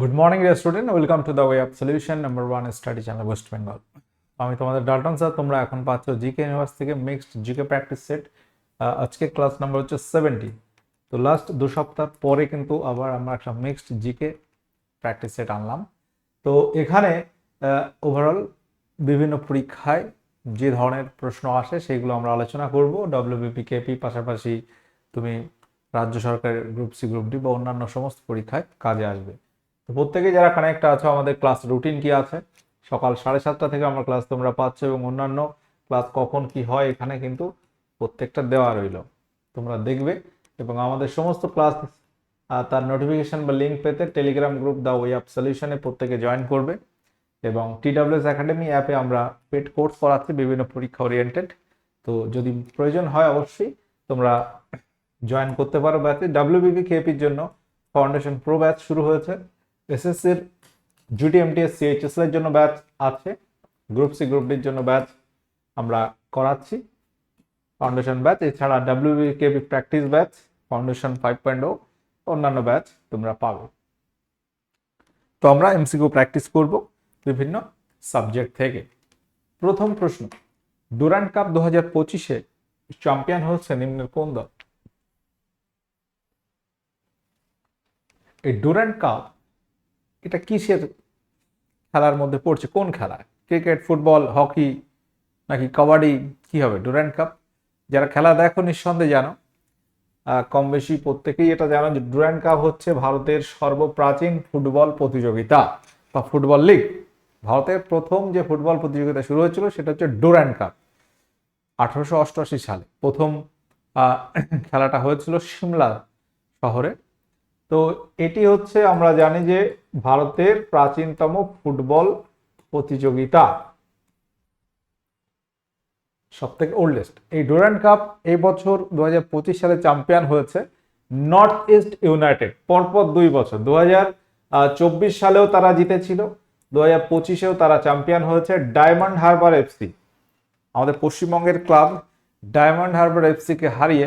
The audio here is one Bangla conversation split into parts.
Good morning dear student welcome to the way of solution number one study channel West Bengal আমি তোমাদের ডাল্টন স্যার তোমরা এখন পাচ্ছ জিকে ইউনিভার্স থেকে মিক্সড জিকে প্র্যাকটিস সেট আজকে ক্লাস নাম্বার হচ্ছে সেভেন্টি তো লাস্ট দু সপ্তাহ পরে কিন্তু আবার আমরা একটা মিক্সড জিকে প্র্যাকটিস সেট আনলাম। তো এখানে ওভারঅল বিভিন্ন পরীক্ষায় যে ধরনের প্রশ্ন আসে সেগুলো আমরা আলোচনা করব। ডব্লিউবিপি কেপি পাশাপাশি তুমি রাজ্য সরকারের গ্রুপ সি গ্রুপ ডি বা অন্যান্য সমস্ত পরীক্ষায় কাজে আসবে। তো প্রত্যেকে যারা কানেক্ট আছো, আমাদের ক্লাস রুটিন কি আছে? সকাল সাড়ে সাতটা থেকে আমার ক্লাস তোমরা পাচ্ছ এবং অন্যান্য ক্লাস কখন কি হয় এখানে কিন্তু প্রত্যেকটা দেওয়া রইল। তোমরা দেখবে এবং আমাদের সমস্ত ক্লাস তার নোটিফিকেশন বা লিঙ্ক পেতে Telegram group the way of সলিউশনে প্রত্যেকে জয়েন করবে এবং টি টিডাব্লিউএস একাডেমি অ্যাপে আমরা পেড কোর্স করাচ্ছি, বিভিন্ন পরীক্ষা ওরিয়েন্টেড তো যদি প্রয়োজন হয় অবশ্যই তোমরা জয়েন করতে পারো ব্যাচে ডাব্লিউবিপি কেপির জন্য ফাউন্ডেশন প্রো ব্যাচ শুরু হয়েছে। এসএসসির জুটি এমটিএস সিএইচএস এর জন্য ব্যাচ আছে গ্রুপ সি গ্রুপ ডির জন্য ব্যাচ আমরা করাচ্ছি। ফাউন্ডেশন ব্যাচ এছাড়া WB KP practice batch foundation five point ও অন্যান্য ব্যাচ তোমরা পাবে। তো আমরা এমসিকিউ প্র্যাকটিস করব বিভিন্ন সাবজেক্ট থেকে। প্রথম প্রশ্ন ডুরান্ড কাপ দু হাজার পঁচিশে চ্যাম্পিয়ন হচ্ছে নিম্নের কোন দল? এই ডুরান্ড কাপ এটা কিসের খেলার মধ্যে পড়ছে? কোন খেলা? ক্রিকেট, ফুটবল, হকি, নাকি কাবাডি? কি হবে? Durand Cup? যারা খেলা দেখো নিঃসন্দেহে জানো। কম বেশি প্রত্যেকেই এটা জানো যে ডুরান্ড কাপ হচ্ছে ভারতের সর্বপ্রাচীন ফুটবল প্রতিযোগিতা বা ফুটবল লিগ। ভারতের প্রথম যে ফুটবল প্রতিযোগিতা শুরু হয়েছিল সেটা হচ্ছে ডুরান্ড কাপ। আঠারোশো অষ্টআশি সালে প্রথম খেলাটা হয়েছিল সিমলা শহরে। তো এটি হচ্ছে আমরা জানি যে ভারতের প্রাচীনতম ফুটবল প্রতিযোগিতা। সব থেকে ওল্ডেস্ট এই ডুরান্ড কাপ এই বছর দু হাজার পঁচিশ সালে চ্যাম্পিয়ন হয়েছে নর্থ ইস্ট ইউনাইটেড, পরপর দুই বছর। দু সালেও তারা জিতেছিল দু হাজার পঁচিশেও তারা চ্যাম্পিয়ন হয়েছে ডায়মন্ড হারবার এফসি। আমাদের পশ্চিমবঙ্গের ক্লাব ডায়মন্ড হারবার এফসিকে হারিয়ে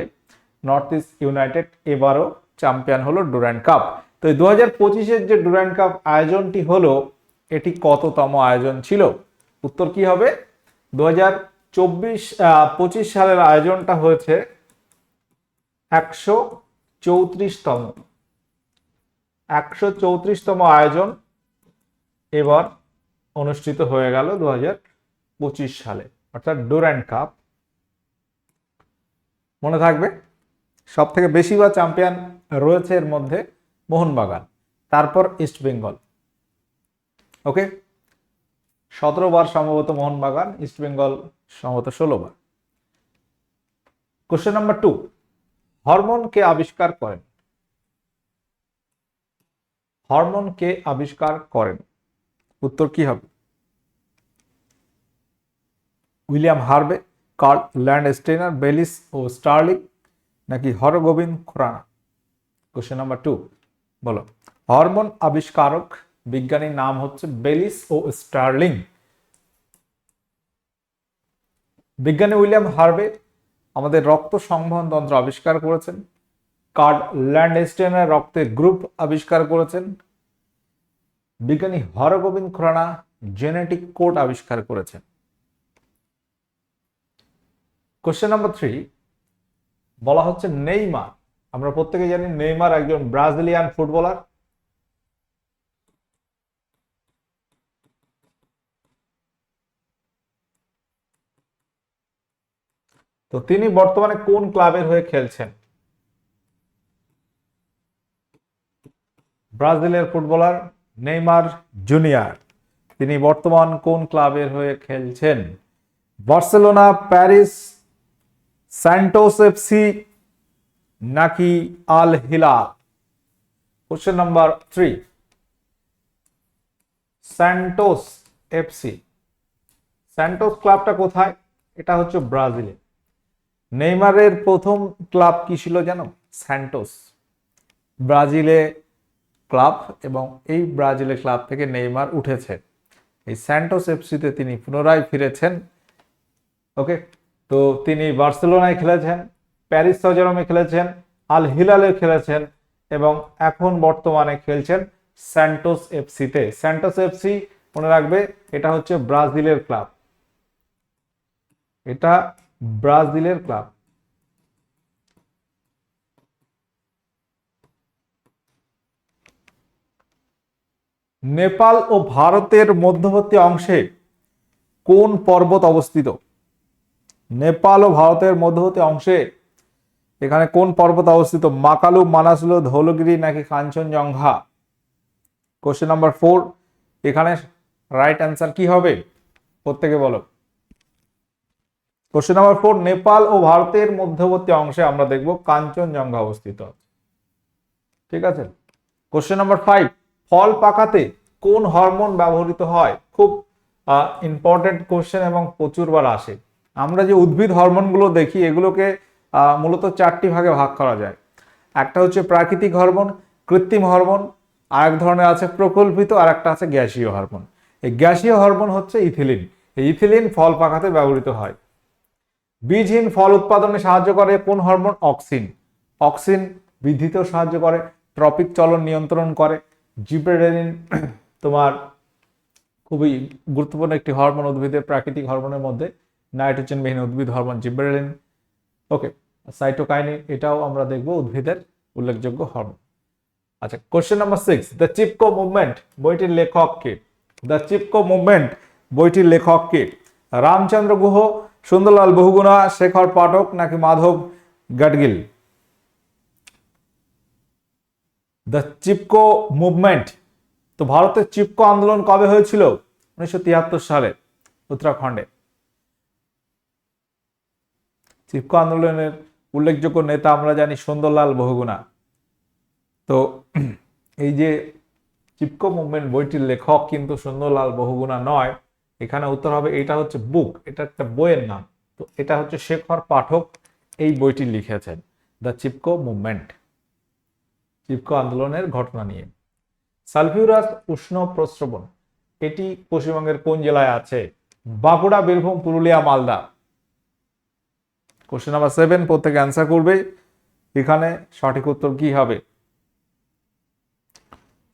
নর্থ ইস্ট ইউনাইটেড এবারও চ্যাম্পিয়ন হলো ডুরান্ড কাপ। তো দু হাজার পঁচিশের যে ডুরান্ড কাপ আয়োজনটি হলো, এটি কততম আয়োজন ছিল? উত্তর কি হবে? দু হাজার চব্বিশ পঁচিশ সালের আয়োজনটা হয়েছে একশো চৌত্রিশতম। একশো চৌত্রিশতম আয়োজন এবার অনুষ্ঠিত হয়ে গেল দু হাজার পঁচিশ সালে, অর্থাৎ ডুরান্ড কাপ। মনে থাকবে? সব থেকে বেশি চ্যাম্পিয়ন রয়েছে এর মধ্যে মোহনবাগান, তারপর ইস্ট বেঙ্গল ওকে সতেরো বার সম্ভবত মোহনবাগান ইস্ট বেঙ্গল সম্ভবত ষোলো বার। কোশ্চেন নাম্বার টু হরমোন কে আবিষ্কার করেন? হরমোন কে আবিষ্কার করেন? উত্তর কি হবে? William Harvey, Karl Landsteiner Bayliss ও স্টার্লিং, নাকি Hargobind Khorana? Question number two বলো। হরমোন আবিষ্কারক বিজ্ঞানীর নাম হচ্ছে বেলিস ও স্টার্লিং। বিজ্ঞানী উইলিয়াম হার্বে আমাদের রক্ত সংবহন তন্ত্র আবিষ্কার করেছেন। কার্ড ল্যান্ডস্টেনের রক্তের গ্রুপ আবিষ্কার করেছেন। বিজ্ঞানী হরগোবিন্দ খুরানা জেনেটিক কোড আবিষ্কার করেছেন। কোশ্চেন নাম্বার থ্রি বলা হচ্ছে নেইমার। আমরা প্রত্যেকে জানি নেইমার একজন ব্রাজিলিয়ান ফুটবলার। তো তিনি বর্তমানে কোন ক্লাবের হয়ে খেলছেন? ব্রাজিলের ফুটবলার নেইমার জুনিয়র। তিনি বর্তমান কোন ক্লাবের হয়ে খেলছেন? বার্সেলোনা, প্যারিস স্যান্টোস এফসি নাকি Al Hilal question number three Santos FC Santos ক্লাবটা কোথায়? এটা হচ্ছে ব্রাজিলে। নেইমারের প্রথম ক্লাব কি ছিল জানো? স্যান্টোস ব্রাজিলে ক্লাব এবং এই ব্রাজিলে ক্লাব থেকে নেইমার উঠেছে। এই স্যান্টোস এফসিতে তিনি পুনরায় ফিরেছেন। ওকে তো তিনি বার্সেলোনায় খেলেছেন। প্যারিস সজরমে খেলেছেন, আল হিলালে খেলেছেন এবং এখন বর্তমানে খেলছেন স্যান্টোস এফসিতে। স্যান্টোস এফসি মনে রাখবে, এটা হচ্ছে ব্রাজিলের ক্লাব। এটা ব্রাজিলের ক্লাব। নেপাল ও ভারতের মধ্যবর্তী অংশে কোন পর্বত অবস্থিত? নেপাল ও ভারতের মধ্যবর্তী অংশে এখানে কোন পর্বত অবস্থিত? মাকালু, মানাসুলো, ধৌলগিরি নাকি কাঞ্চনজঙ্ঘা? কোশ্চেন নাম্বার ফোর এখানে রাইট অ্যান্সার কি হবে? প্রত্যেকে বলো। কোশ্চেন নাম্বার ফোর নেপাল ও ভারতের মধ্যবর্তী অংশে আমরা দেখব কাঞ্চনজঙ্ঘা অবস্থিত ঠিক আছে? কোশ্চেন নাম্বার ফাইভ ফল পাকাতে কোন হরমোন ব্যবহৃত হয়? খুব ইম্পর্টেন্ট কোশ্চেন এবং প্রচুরবার আসে। আমরা যে উদ্ভিদ হরমোনগুলো দেখি, এগুলোকে মূলত চারটি ভাগে ভাগ করা যায়। একটা হচ্ছে প্রাকৃতিক হরমোন, কৃত্রিম হরমোন আর এক ধরনের আছে প্রকল্পিত আর একটা আছে গ্যাসীয় হরমোন। এই গ্যাসীয় হরমোন হচ্ছে ইথিলিন। এই ইথিলিন ফল পাকাতে ব্যবহৃত হয়। বীজহীন ফল উৎপাদনে সাহায্য করে কোন হরমোন? অক্সিন। অক্সিন বৃদ্ধিতেও সাহায্য করে, ট্রপিক চলন নিয়ন্ত্রণ করে। জিব্রেলিন তোমার খুবই গুরুত্বপূর্ণ একটি হরমোন উদ্ভিদের প্রাকৃতিক হরমোনের মধ্যে, নাইট্রোজেনবিহীন উদ্ভিদ হরমোন জিব্রেলিন ওকে সাইটোকাইনিন এটাও আমরা দেখব উদ্ভিদের উল্লেখযোগ্য হরমোন আচ্ছা question number six the Chipko movement বইটির লেখক কে? দ্য চিপকো মুভমেন্ট বইটির লেখক কে? রামচন্দ্র গুহ, সুন্দরলাল বহুগুণা, শেখর পাঠক নাকি মাধব গাডগিল? দ্য চিপকো মুভমেন্ট তো ভারতের চিপকো আন্দোলন কবে হয়েছিল? উনিশশো তিয়াত্তর সালে, উত্তরাখণ্ডে। চিপকো আন্দোলনের উল্লেখযোগ্য নেতা আমরা জানি সুন্দরলাল বহুগুণা। তো এই যে চিপকো মুভমেন্ট বইটির লেখক কিন্তু সুন্দরলাল বহুগুণা নয়, এখানে উত্তর হবে এটা হচ্ছে বুক, এটা একটা বইয়ের নাম। তো এটা হচ্ছে শেখর পাঠক এই বইটি লিখেছেন, দ্য চিপকো মুভমেন্ট চিপকো আন্দোলনের ঘটনা নিয়ে। সালফিউরাস উষ্ণ প্রস্রবণ, এটি পশ্চিমবঙ্গের কোন জেলায় আছে? Bankura, Birbhum, Purulia, Malda. Question number seven প্রত্যেকে অ্যান্সার করবে। এখানে সঠিক উত্তর কি হবে?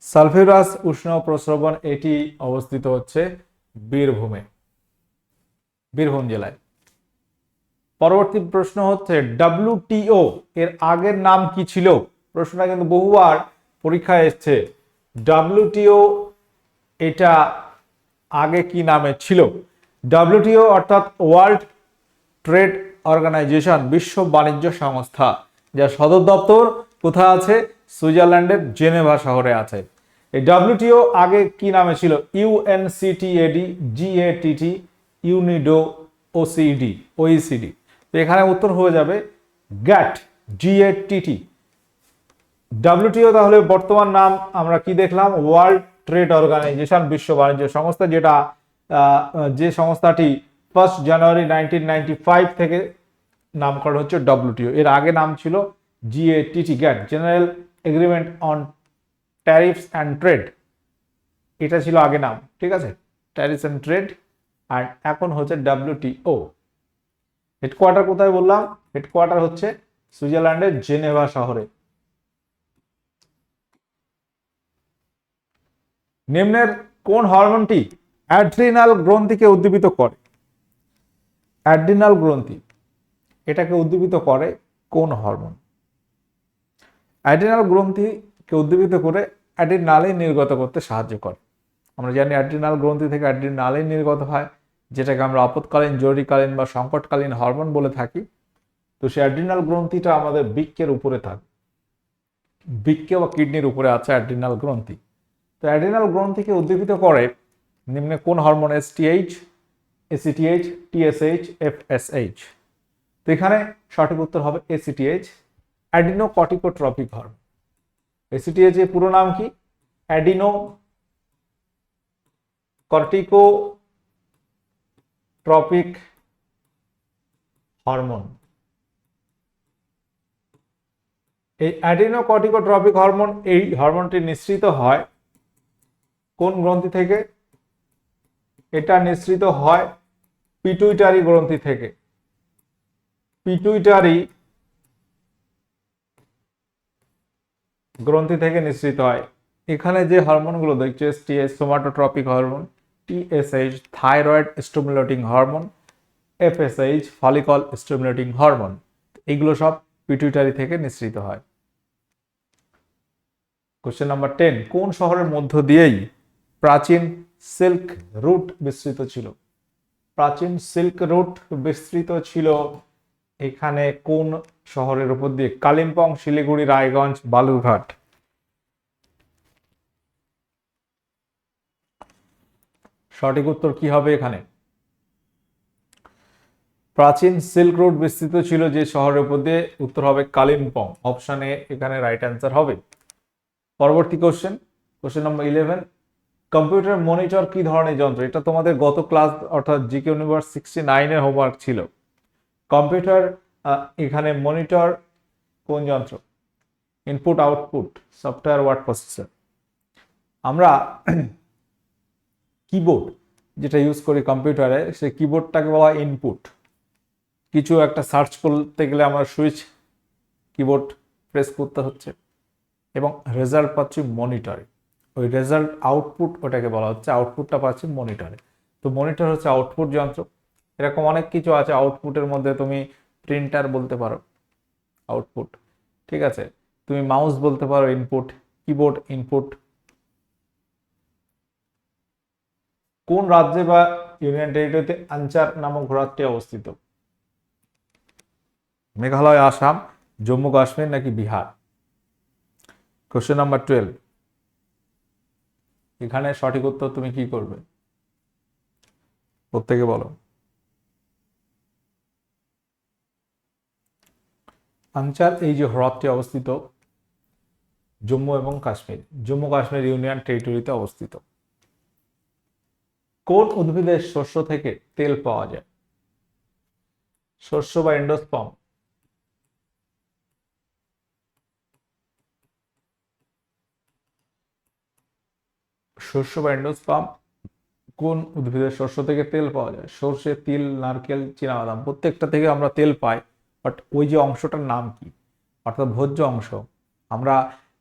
সালফিউরাস উষ্ণ প্রস্রবণ এটি অবস্থিত হচ্ছে বীরভূমে, বীরভূম জেলায়। পরবর্তী প্রশ্ন হচ্ছে ডাব্লিউটিও এর আগের নাম কি ছিল? প্রশ্নটা কিন্তু বহুবার পরীক্ষায় এসছে। ডাব্লিউটিও এটা আগে কি নামে ছিল? ডাব্লিউটিও অর্থাৎ ওয়ার্ল্ড ট্রেড অর্গানাইজেশন, বিশ্ব বাণিজ্য সংস্থা, যার সদর দপ্তর কোথায় আছে? সুইজারল্যান্ডের জেনেভা শহরে আছে। এই ডাব্লিউটিও আগে কি নামে ছিল? UNCTAD GATT UNIDO OCD OECD তো এখানে উত্তর হয়ে যাবে গ্যাট জিএটিটি ডাব্লিউটিও তাহলে বর্তমান নাম আমরা কি দেখলাম? ওয়ার্ল্ড ট্রেড অর্গানাইজেশন, বিশ্ব বাণিজ্য সংস্থা, যেটা যে সংস্থাটি ফার্স্ট জানুয়ারি নাইনটিন থেকে নামকরণ হচ্ছে ডব্লিউটিও এর আগে নাম ছিল GATT GATT General Agreement on Tariffs and Trade এটা ছিল আগে নাম, ঠিক আছে? ট্যারিফস অ্যান্ড ট্রেড আর এখন হচ্ছে ডাব্লিউটিও হেডকোয়ার্টার কোথায় বললাম? হেডকোয়ার্টার হচ্ছে সুইজারল্যান্ডের জেনেভা শহরে। নিম্নের কোন হরমোনটি অ্যাড্রিনাল গ্রন্থিকে উদ্দীপিত করে? অ্যাড্রিনাল গ্রন্থি, এটাকে উদ্দীপিত করে কোন হরমোন? অ্যাড্রিনাল গ্রন্থিকে উদ্দীপিত করে অ্যাড্রিনালিন নির্গত করতে সাহায্য করে। আমরা জানি অ্যাড্রিনাল গ্রন্থি থেকে অ্যাড্রিনালিন নির্গত হয়, যেটাকে আমরা আপৎকালীন, জরুরিকালীন বা সংকটকালীন হরমোন বলে থাকি। তো সেই অ্যাড্রিনাল গ্রন্থিটা আমাদের বৃক্ষের উপরে থাকে। বৃক্কে বা কিডনির উপরে আছে অ্যাড্রিনাল গ্রন্থি। তো অ্যাড্রিনাল গ্রন্থিকে উদ্দীপিত করে নিম্নে কোন hormone? STH ACTH TSH FSH তো এখানে সঠিক উত্তর হবে ACTH adeno corticotropic hormone ACTH এর পুরো নাম কি? অ্যাডিনো কর্টিকো ট্রপিক হরমোন এই অ্যাডিনো কর্টিকোট্রপিক হরমোন এই হরমোনটি নিঃসৃত হয় কোন গ্রন্থি থেকে? এটা নিঃসৃত হয় পিটুইটারি গ্রন্থি থেকে। পিটুইটারি গ্রন্থি থেকে নিঃসৃত হয়। এখানে যে হরমোনগুলো দেখছ STS somatotropic hormone TSH thyroid stimulating hormone FSH follicle stimulating hormone এগুলো সব পিটুইটারি থেকে নিঃসৃত হয়। কোশ্চেন নাম্বার টেন কোন শহরের মধ্য দিয়েই প্রাচীন সিল্ক রুট বিস্তৃত ছিল। প্রাচীন সিল্ক রুট বিস্তৃত ছিল এখানে কোন শহরের উপর দিয়ে? কালিম্পং, শিলিগুড়ি, রায়গঞ্জ, বালুরঘাট। সঠিক উত্তর কি হবে এখানে? প্রাচীন সিল্ক রোড বিস্তৃত ছিল যে শহরের উপর দিয়ে? উত্তর হবে কালিম্পং। অপশানে এখানে রাইট অ্যান্সার হবে। পরবর্তী question question number eleven computer monitor কি ধরনের যন্ত্র? এটা তোমাদের গত ক্লাস, অর্থাৎ জিকে ইউনিভার্স সিক্সটি নাইনের হোমওয়ার্ক ছিল। কম্পিউটার এখানে মনিটর কোন যন্ত্র? Input output software word processor আমরা কিবোর্ড যেটা ইউজ করি কম্পিউটারে, সেই কিবোর্ডটাকে বলা হয় ইনপুট কিছু একটা সার্চ করতে গেলে আমরা সুইচ কিবোর্ড প্রেস করতে হচ্ছে। এবং রেজাল্ট পাচ্ছি মনিটরে ওই রেজাল্ট আউটপুট ওটাকে বলা হচ্ছে আউটপুটটা পাচ্ছি মনিটরে তো মনিটর হচ্ছে আউটপুট যন্ত্র। এরকম অনেক কিছু আছে আউটপুটের মধ্যে, তুমি প্রিন্টার বলতে পারো আউটপুট ঠিক আছে? তুমি মাউস বলতে পারো ইনপুট কিবোর্ড ইনপুট কোন রাজ্যে বা ইউনিয়ন টেরিটরিতে আনচার নামক ঘোড়াটি অবস্থিত? মেঘালয়, আসাম, জম্মু, কাশ্মীর নাকি বিহার? কোশ্চেন নাম্বার টুয়েলভ এখানে সঠিক উত্তর তুমি কি করবে? প্রত্যেকে বলো। আনচার এই যে হ্রদটি অবস্থিত, জম্মু এবং কাশ্মীর, জম্মু কাশ্মীর ইউনিয়ন টেরিটরিতে অবস্থিত। কোন উদ্ভিদের শস্য থেকে তেল পাওয়া যায়? শস্য বা এন্ডোস্পম শস্য বা এন্ডোস্পাম কোন উদ্ভিদের শস্য থেকে তেল পাওয়া যায়? সর্ষে, তিল, নারকেল, চীনাবাদাম, প্রত্যেকটা থেকে আমরা তেল পাই বাট ওই যে অংশটার নাম কি? অর্থাৎ ভোজ্য অংশ। আমরা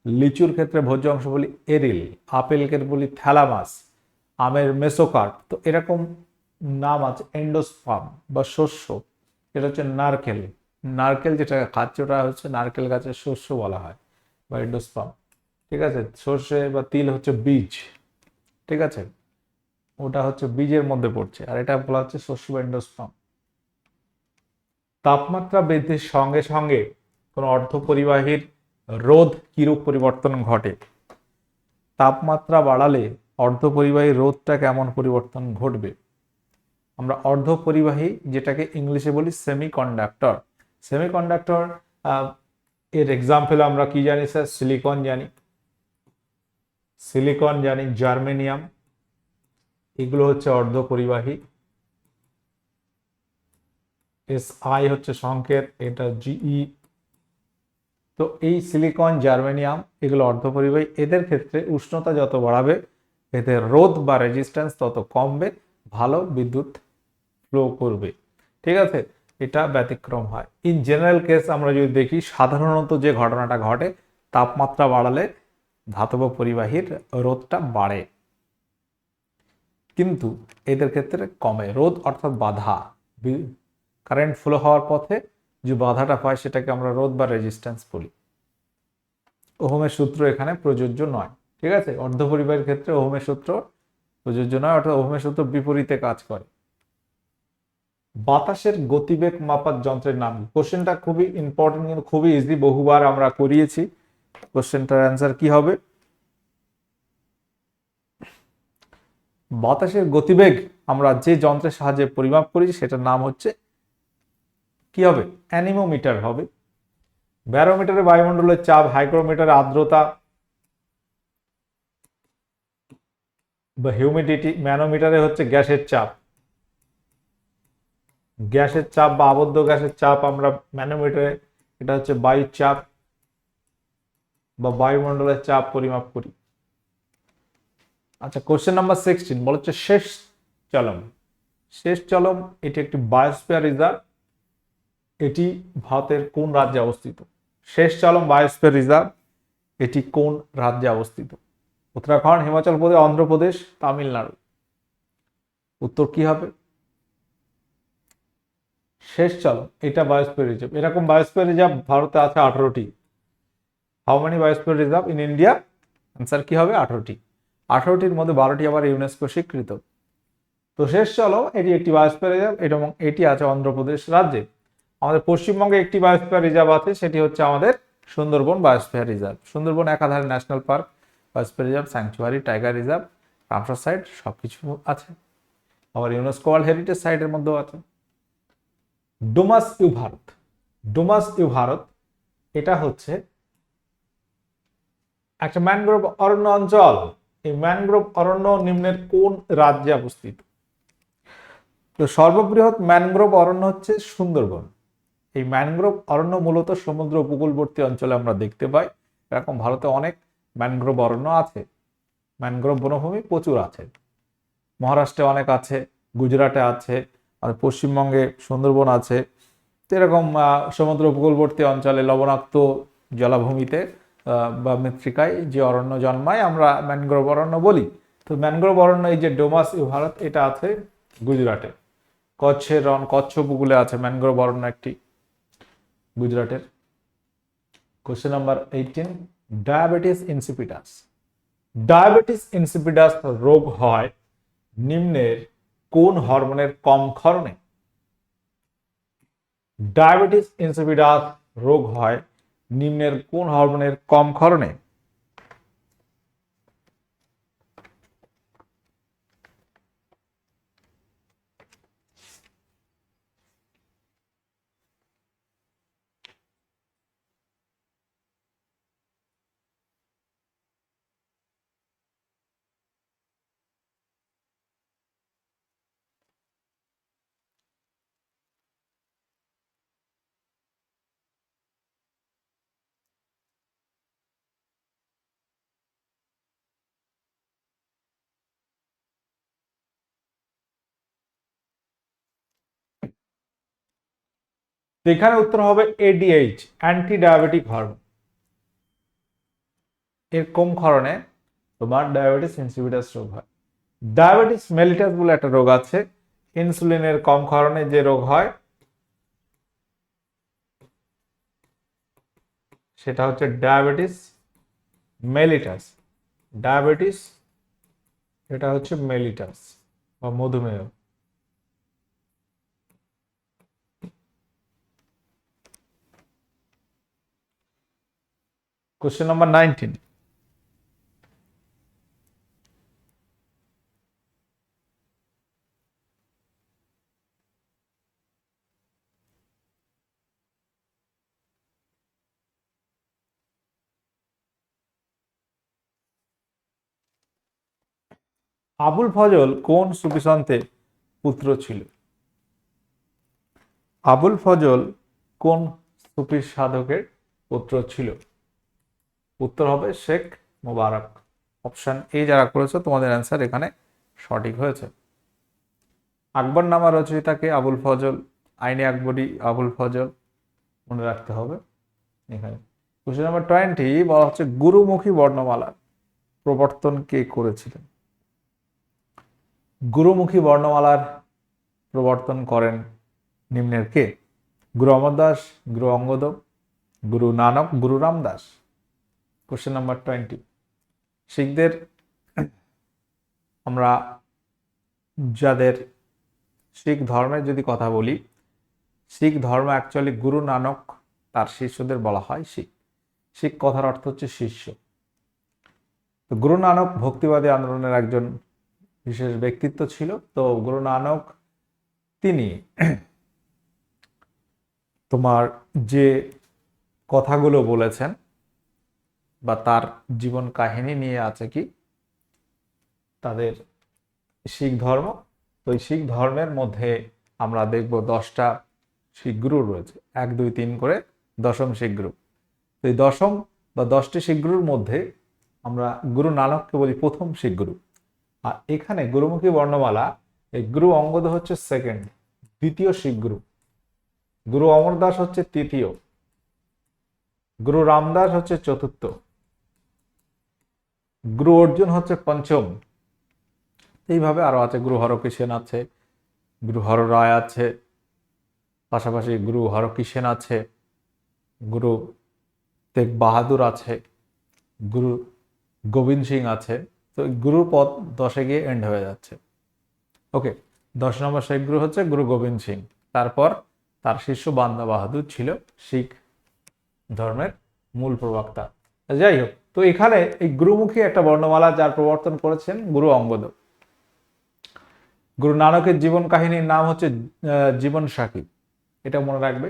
লিচুর ক্ষেত্রে ভোজ্য অংশ বলি এরিল আপেলকে বলি থ্যালামাস, আমের মেসোকার্প। তো এরকম নাম আছে এন্ডোস্পাম বা শস্য এটা হচ্ছে নারকেল। নারকেল যেটা খাচ্ছে, ওটা হচ্ছে নারকেল গাছের শস্য বলা হয় বা এন্ডোস্পাম ঠিক আছে? সর্ষে বা তিল হচ্ছে বীজ। ঠিক আছে? ওটা হচ্ছে বীজের মধ্যে পড়ছে, আর এটা বলা হচ্ছে শস্য তাপমাত্রা বৃদ্ধির সঙ্গে সঙ্গে কোনো অর্ধ পরিবাহীর রোধ কিরূপ পরিবর্তন ঘটে? তাপমাত্রা বাড়ালে অর্ধপরিবাহী রোধটা কেমন পরিবর্তন ঘটবে? আমরা অর্ধ পরিবাহী যেটাকে ইংলিশে বলি সেমি কন্ডাক্টর সেমি কন্ডাক্টর এর এক্সাম্পল আমরা কি জানি স্যার সিলিকন জানি। সিলিকন, জানি জার্মেনিয়াম, এগুলো হচ্ছে অর্ধপরিবাহী। এস আই হচ্ছে সংকেত, এটা জিই। তো এই সিলিকন, জার্মেনিয়াম, এগুলো অর্ধপরিবাহী। এদের ক্ষেত্রে উষ্ণতা যত বাড়াবে, এদের রোধ বা রেজিস্ট্যান্স তত কমবে, ভালো বিদ্যুৎ ফ্লো করবে। ঠিক আছে? এটা ব্যতিক্রম হয়। ইন জেনারেল কেস আমরা যদি দেখি, সাধারণত যে ঘটনাটা ঘটে, তাপমাত্রা বাড়ালে ধাতব পরিবাহীর রোধটা বাড়ে। কিন্তু এদের ক্ষেত্রে কমে। রোধ অর্থাৎ বাধা। কারেন্ট ফ্লো হওয়ার পথে যে বাধাটা পায় সেটাকে আমরা রোধ বা রেজিস্ট্যান্স বলি। ওহমের সূত্র এখানে প্রযোজ্য নয়, ঠিক আছে? অর্ধপরিবাহের ক্ষেত্রে ওহমের সূত্র প্রযোজ্য নয়, অর্থাৎ ওহমের সূত্র বিপরীতে কাজ করে। বাতাসের গতিবেগ মাপার যন্ত্রের নাম। কোশ্চেনটা খুবই ইম্পর্টেন্ট কিন্তু খুবই ইজি বহুবার আমরা করিয়েছি। কোশ্চেনটার অ্যান্সার কি হবে? বাতাসের গতিবেগ আমরা যে যন্ত্রের সাহায্যে পরিমাপ করি সেটার নাম হচ্ছে কি হবে? অ্যানিমোমিটার হবে। ব্যারোমিটারে বায়ুমণ্ডলের চাপ, হাইগ্রোমিটারে আর্দ্রতা, বা হিউমিডিটি, ম্যানোমিটারে হচ্ছে গ্যাসের চাপ। গ্যাসের চাপ বা আবদ্ধ গ্যাসের চাপ আমরা ম্যানোমিটারে, এটা হচ্ছে বায়ুর চাপ। বা বায়ুমণ্ডলের চাপ পরিমাপ করি। আচ্ছা কোশ্চেন নাম্বার সিক্সটিন বলা হচ্ছে শেষ চলম। শেষ চলম, এটি একটি বায়োস্ফিয়ার রিজার্ভ এটি ভারতের কোন রাজ্যে অবস্থিত? শেষ চলম বায়োস্ফিয়ার রিজার্ভ এটি কোন রাজ্যে অবস্থিত? উত্তরাখণ্ড, হিমাচল প্রদেশ, অন্ধ্রপ্রদেশ, তামিলনাড়ু। উত্তর কি হবে? শেষ চলো এটা বায়োস্ফিয়ার রিজার্ভ এরকম বায়োস্ফিয়ার রিজার্ভ ভারতে আছে আঠারোটি। How many biosphere reserve in India answer কি হবে? আঠারোটি। আঠারোটির মধ্যে বারোটি আবার ইউনেস্কো স্বীকৃত। তো শেষ চলো, এটি একটি বায়োস্ফিয়ার রিজার্ভ এবং এটি আছে অন্ধ্রপ্রদেশ রাজ্যে। আমাদের পশ্চিমবঙ্গে একটি বায়োস্ফিয়ার রিজার্ভ আছে, সেটি হচ্ছে আমাদের সুন্দরবন বায়োস্ফিয়ার রিজার্ভ সুন্দরবন একাধারে national park biosphere reserve sanctuary tiger reserve Ramsar site সব কিছু আছে। আবার ইউনেস্কো ওয়ার্ল্ড হেরিটেজ সাইটের মধ্যেও আছে। ডোমাস ইউ ভারত ডোমাস ইউ ভারত এটা হচ্ছে একটা ম্যানগ্রোভ অরণ্য অঞ্চল। এই ম্যানগ্রোভ অরণ্য নিম্নের কোন রাজ্যে অবস্থিত? তো সর্ববৃহৎ ম্যানগ্রোভ অরণ্য হচ্ছে সুন্দরবন। এই ম্যানগ্রোভ অরণ্য মূলত সমুদ্র উপকূলবর্তী অঞ্চলে আমরা দেখতে পাই। এরকম ভারতে অনেক ম্যানগ্রোভ অরণ্য আছে। ম্যানগ্রোভ বনভূমি প্রচুর আছে। মহারাষ্ট্রে অনেক আছে, গুজরাটে আছে, আর পশ্চিমবঙ্গে সুন্দরবন আছে। তো এরকম সমুদ্র উপকূলবর্তী অঞ্চলে লবণাক্ত জলাভূমিতে বা মৃত্তিকায় যে অরণ্য জন্মায়, আমরা ম্যানগ্রোভ অরণ্য বলি। তো ম্যানগ্রোভ অরণ্য এই যে ডোমাস ভারত এটা আছে গুজরাটে। কচ্ছের রন কচ্ছ উপকূলে আছে ম্যানগ্রোভ অরণ্য একটি গুজরাটের। Question number eighteen diabetes insipidus diabetes insipidus রোগ হয় নিম্নের কোন হরমোনের কম ক্ষরণে? ডায়াবেটিস ইনসিপিটাস রোগ হয় নিম্নের কোন হরমোনের কম ক্ষরণে এখানে উত্তর হবে এডিএইচ অ্যান্টি ডায়াবেটিক হরমোন এর কম ক্ষরণে তোমার ডায়াবেটিস ইনসিপিটাস রোগ হয়। ডায়াবেটিস মেলিটাস বলে একটা রোগ আছে ইনসুলিনের কম ক্ষরণে যে রোগ হয়, সেটা হচ্ছে ডায়াবেটিস মেলিটাস ডায়াবেটিস এটা হচ্ছে মেলিটাস বা মধুমেহ। Question number 19. আবুল ফজল কোন সুফিসন্তের পুত্র ছিল আবুল ফজল কোন সুফি সাধকের পুত্র ছিল উত্তর হবে শেখ মোবারক। অপশন এ যারা করেছ, তোমাদের অ্যান্সার এখানে সঠিক হয়েছে। আকবর নামা রচয়িতাকে আবুল ফজল, আইনে আকবরী আবুল ফজল, মনে রাখতে হবে। এখানে কোশ্চেন নাম্বার টোয়েন্টি বলা হচ্ছে গুরুমুখী বর্ণমালা প্রবর্তন কে করেছিলেন? গুরুমুখী বর্ণমালার প্রবর্তন করেন নিম্নের কে? গুরু অমর দাস, গুরু অঙ্গদ গুরু নানক, গুরু রামদাস। কোশ্চেন নাম্বার টোয়েন্টি শিখদের আমরা যাদের শিখ ধর্মের যদি কথা বলি, শিখ ধর্ম অ্যাকচুয়ালি গুরু নানক তার শিষ্যদের বলা হয় শিখ। শিখ কথার অর্থ হচ্ছে শিষ্য। তো গুরু নানক ভক্তিবাদী আন্দোলনের একজন বিশেষ ব্যক্তিত্ব ছিল। তো গুরু নানক তিনি তোমার যে কথাগুলো বলেছেন বা তার জীবন কাহিনী নিয়ে আছে কি? তাদের শিখ ধর্ম। তো শিখ ধর্মের মধ্যে আমরা দেখব দশটা শিখ গুরু রয়েছে। এক, দুই, তিন করে দশম শিখ গুরু। তো এই দশম বা দশটি শিখ গুরুর মধ্যে আমরা গুরু নানককে বলি প্রথম শিখ গুরু। আর এখানে গুরুমুখী বর্ণমালা, এই গুরু অঙ্গদ হচ্ছে সেকেন্ড দ্বিতীয় শিখ গুরু। গুরু অমরদাস হচ্ছে তৃতীয়। গুরু রামদাস হচ্ছে চতুর্থ। গুরু অর্জুন হচ্ছে পঞ্চম। এইভাবে আরও আছে, গুরু হরকিষেন আছে, গুরু হর রায় আছে, পাশাপাশি গুরু হরকিষেন আছে, গুরু তেগ বাহাদুর আছে, গুরু গোবিন্দ সিং আছে। তো গুরু পদ দশে গিয়ে এন্ড হয়ে যাচ্ছে। ওকে দশ নম্বর শেখ গুরু হচ্ছে গুরু গোবিন্দ সিং। তারপর তার শিষ্য বান্দা বাহাদুর ছিল শিখ ধর্মের মূল প্রবক্তা। যাই হোক তো এখানে এই গুরুমুখী একটা বর্ণমালা যার প্রবর্তন করেছেন গুরু অঙ্গদ। গুরু নানকের জীবন কাহিনীর নাম হচ্ছে জীবন সাখী এটা মনে রাখবে।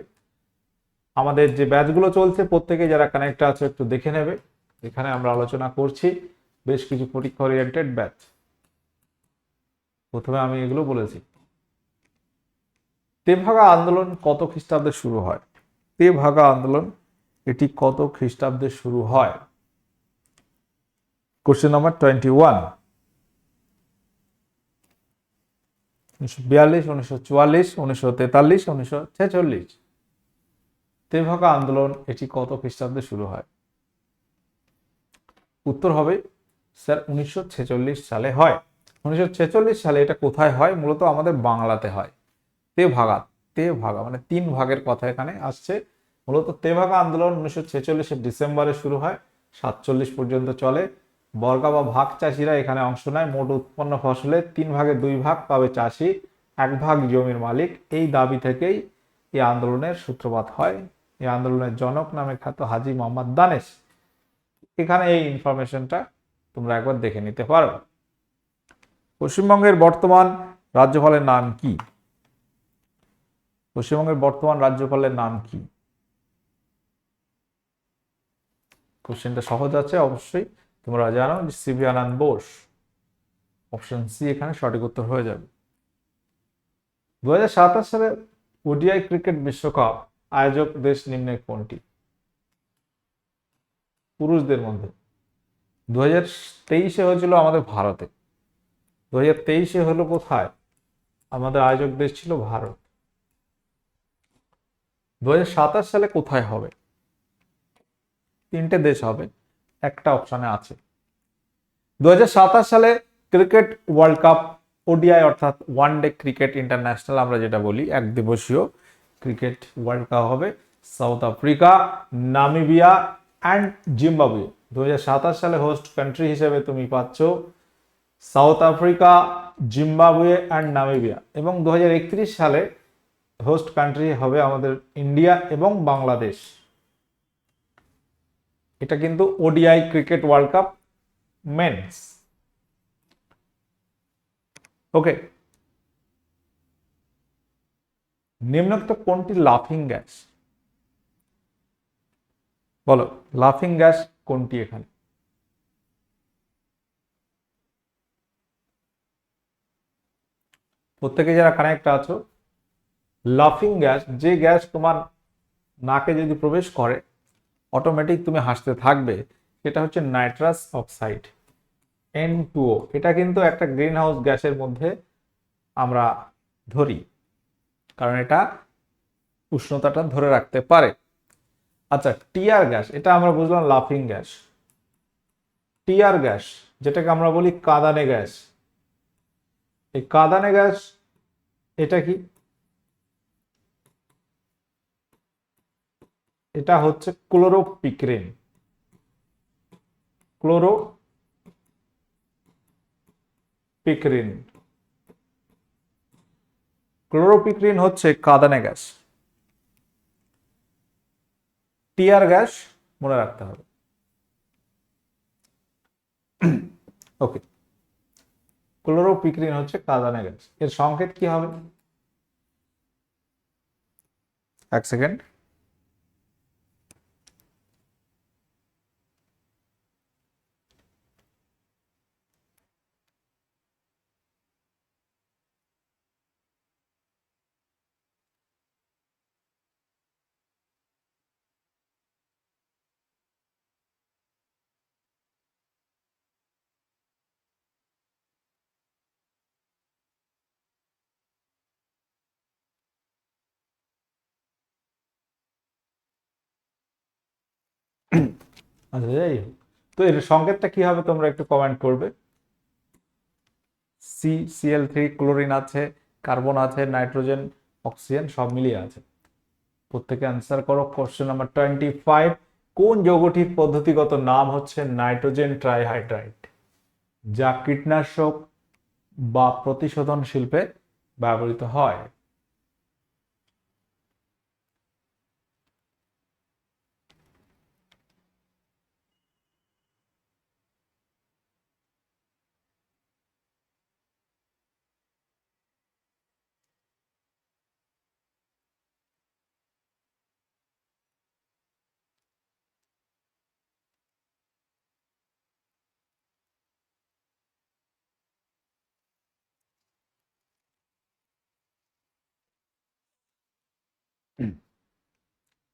আমাদের যে ব্যাচগুলো চলছে, প্রত্যেকে যারা কানেক্ট আছে, একটু দেখে নেবে। এখানে আমরা আলোচনা করছি। বেশ কিছু পরীক্ষা ওরিয়েন্টেড ব্যাচ প্রথমে আমি এগুলো বলেছি। তেভাগা আন্দোলন কত খ্রিস্টাব্দে শুরু হয়? তেভাগা আন্দোলন এটি কত খ্রিস্টাব্দে শুরু হয়? কোশ্চেন নাম্বার টোয়েন্টি ওয়ান উনিশশো বিয়াল্লিশ, উনিশশো চুয়াল্লিশ, উনিশশো তেতাল্লিশ, উনিশশো ছেচল্লিশ। তেভাগা আন্দোলন এটি কত খ্রিস্টাব্দে শুরু হয়? উত্তর হবে, স্যার, উনিশশো ছেচল্লিশ সালে হয়। উনিশশো ছেচল্লিশ সালে এটা কোথায় হয়? মূলত আমাদের বাংলাতে হয়। তেভাগা তেভাগা মানে তিন ভাগের কথা এখানে আসছে। মূলত তেভাগা আন্দোলন উনিশশো ডিসেম্বরে শুরু হয়, সাতচল্লিশ পর্যন্ত চলে। বর্গা বা ভাগ চাষিরা এখানে অংশ নেয়। মোট উৎপন্ন ফসলের তিন ভাগে দুই ভাগ পাবে চাষি, এক ভাগ জমির মালিক। এই দাবি থেকেই এই আন্দোলনের সূত্রপাত হয়। এই আন্দোলনের জনক নামে খ্যাত হাজি মোহাম্মদ দানেশ। এখানে এই ইনফরমেশনটা তোমরা একবার দেখে নিতে পারো। পশ্চিমবঙ্গের বর্তমান রাজ্যপালের নাম কি? পশ্চিমবঙ্গের বর্তমান রাজ্যপালের নাম কি? কোশ্চেনটা সহজ আছে, অবশ্যই। তোমরা জানো যে C V Ananda Bose option C এখানে সঠিক উত্তর হয়ে যাবে। দুহাজার সাতাশ সালে ওডিআই ক্রিকেট বিশ্বকাপ আয়োজক দেশ নিম্নে কোনটি? পুরুষদের মধ্যে। দু হাজার তেইশে হয়েছিল আমাদের ভারতে। দু হাজার তেইশে হলো কোথায়? আমাদের আয়োজক দেশ ছিল ভারত। দু হাজার সাতাশ সালে কোথায় হবে? তিনটে দেশ হবে। একটা অপশনে আছে। দু হাজার সাতাশ সালে ক্রিকেট ওয়ার্ল্ড কাপ, ওডিআই অর্থাৎ ওয়ান ডে ক্রিকেট ইন্টারন্যাশনাল আমরা যেটা বলি, এক দিবসীয় ক্রিকেট ওয়ার্ল্ড কাপ হবে South Africa, Namibia and Zimbabwe. দু হাজার সাতাশ সালে হোস্ট কান্ট্রি হিসেবে তুমি পাচ্ছ South Africa, Zimbabwe and Namibia. এবং দু হাজার একত্রিশ সালে হোস্ট কান্ট্রি হবে আমাদের ইন্ডিয়া এবং বাংলাদেশ। এটা কিন্তু ODI cricket world cup men's okay নিম্নোক্ত কোনটি লাফিং গ্যাস বলো লাফিং গ্যাস কোনটি এখানে? প্রত্যেকে যারা কানেক্ট আছো লাফিং গ্যাস যে গ্যাস তোমার নাকে যদি প্রবেশ করে অটোমেটিক তুমি হাসতে থাকবে, সেটা হচ্ছে নাইট্রাস অক্সাইড এন টুও এটা কিন্তু একটা গ্রিন হাউস গ্যাসের মধ্যে আমরা ধরি, কারণ এটা উষ্ণতাটা ধরে রাখতে পারে। আচ্ছা টিয়ার গ্যাস, এটা আমরা বুঝলাম লাফিং গ্যাস টিয়ার গ্যাস, যেটাকে আমরা বলি কাদানে গ্যাস। এই কাদানে গ্যাস, এটা কি? এটা হচ্ছে ক্লোরোপিক্রিন। ক্লোরো পিক্রিন ক্লোরোপিক্রিন হচ্ছে কাদানে গ্যাস। টিয়ার গ্যাস মনে রাখতে হবে। ওকে। ক্লোরোপিক্রিন হচ্ছে কাদানে গ্যাস। এর সংকেত কি হবে? এক সেকেন্ড। আচ্ছা যাই হোক। তো এর সংকেতটা কি হবে তোমরা একটু কমেন্ট করবে? সি সিএল থ্রি ক্লোরিন আছে কার্বন আছে নাইট্রোজেন অক্সিজেন সব মিলিয়ে আছে। প্রত্যেকে অ্যান্সার করো। কোশ্চেন নাম্বার টোয়েন্টি ফাইভ কোন যৌগটির পদ্ধতিগত নাম হচ্ছে নাইট্রোজেন ট্রাইহাইড্রাইট যা কীটনাশক বা প্রতিশোধন শিল্পে ব্যবহৃত হয়।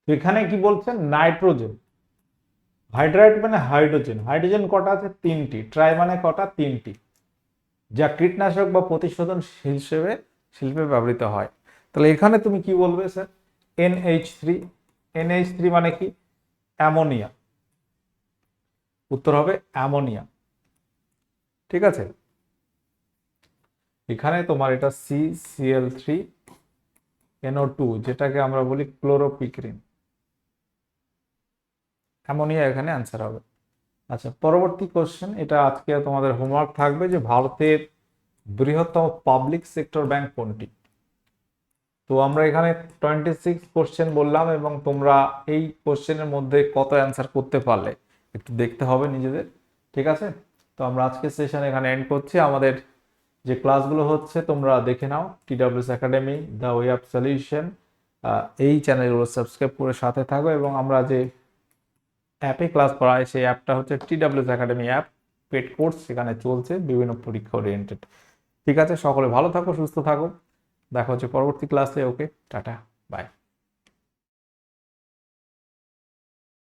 এখানে কি বলছেন? নাইট্রোজেন। হাইড্রাইড মানে হাইড্রোজেন। হাইড্রোজেন কটা আছে? তিনটি। ট্রাই মানে কটা? তিনটি। যা কীটনাশক বা প্রতিশোধন হিসেবে শিল্পে ব্যবহৃত হয়। তাহলে এখানে তুমি কি বলবে, sir? NH three. NH three মানে কি? অ্যামোনিয়া। উত্তর হবে অ্যামোনিয়া। ঠিক আছে? এখানে তোমার এটা C CL three NO two যেটাকে আমরা বলি ক্লোরোপিক্রিন অ্যামোনিয়া এখানে অ্যান্সার হবে। আচ্ছা পরবর্তী কোশ্চেন এটা আজকে তোমাদের হোমওয়ার্ক থাকবে যে ভারতের বৃহত্তম পাবলিক সেক্টর ব্যাংক কোনটি? তো আমরা এখানে টোয়েন্টি সিক্স কোশ্চেন বললাম এবং তোমরা এই কোশ্চেনের মধ্যে কত অ্যান্সার করতে পারলে, একটু দেখতে হবে নিজেদের, ঠিক আছে? তো আমরা আজকে সেশন এখানে এন্ড করছি। আমাদের যে ক্লাসগুলো হচ্ছে, তোমরা দেখে নাও। T TWS Academy the way of solution এই চ্যানেলগুলো সাবস্ক্রাইব করে সাথে থাকো এবং আমরা যে অ্যাপে ক্লাস করাই সেই অ্যাপটা হচ্ছে TWS Academy app. Paid course, সেখানে চলছে বিভিন্ন পরীক্ষা ওরিয়েন্টেড ঠিক আছে, সকলে ভালো থাকো, সুস্থ থাকো। দেখা হচ্ছে পরবর্তী ক্লাসে, ওকে, টাটা বাই